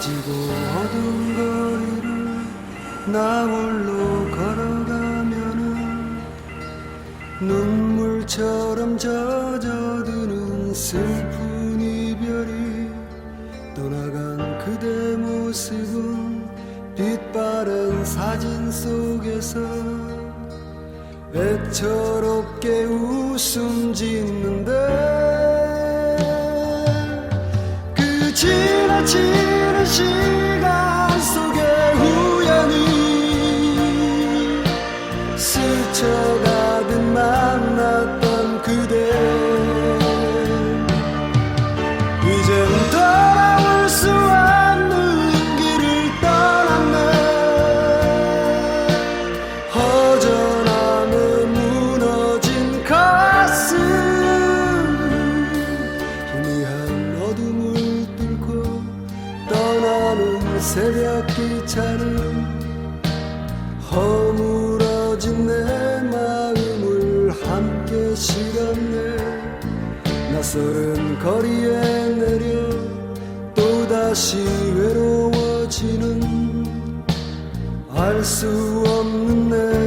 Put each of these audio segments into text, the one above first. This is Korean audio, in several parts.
지고 어두운 거리를 나 홀로 걸어가면은 눈물처럼 젖어드는 슬픈 이별이 떠나간 그대 모습은 빛바랜 사진 속에서 애처롭게 웃음 짓는데 그 지나치는 시간 속에 우연히 스쳐가 새벽 기차는 허물어진 내 마음을 함께 실었네. 낯설은 거리에 내려 또다시 외로워지는 알 수 없는 내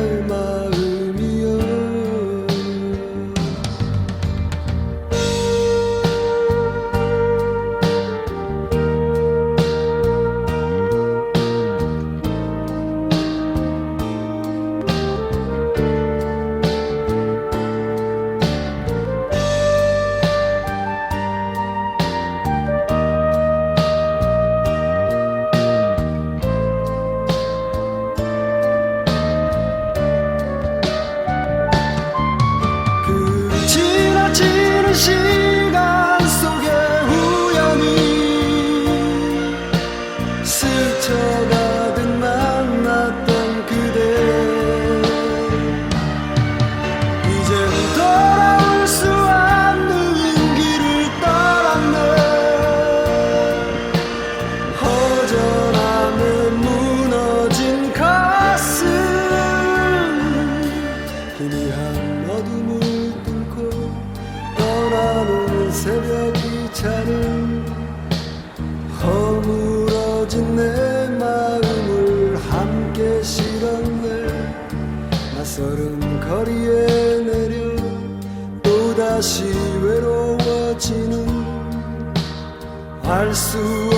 어둠을 뚫고 떠나는 새벽 기차는 허물어진 내 마음을 함께 실었네. 낯설은 거리에 내려 또다시 외로워지는 알 수 없는 내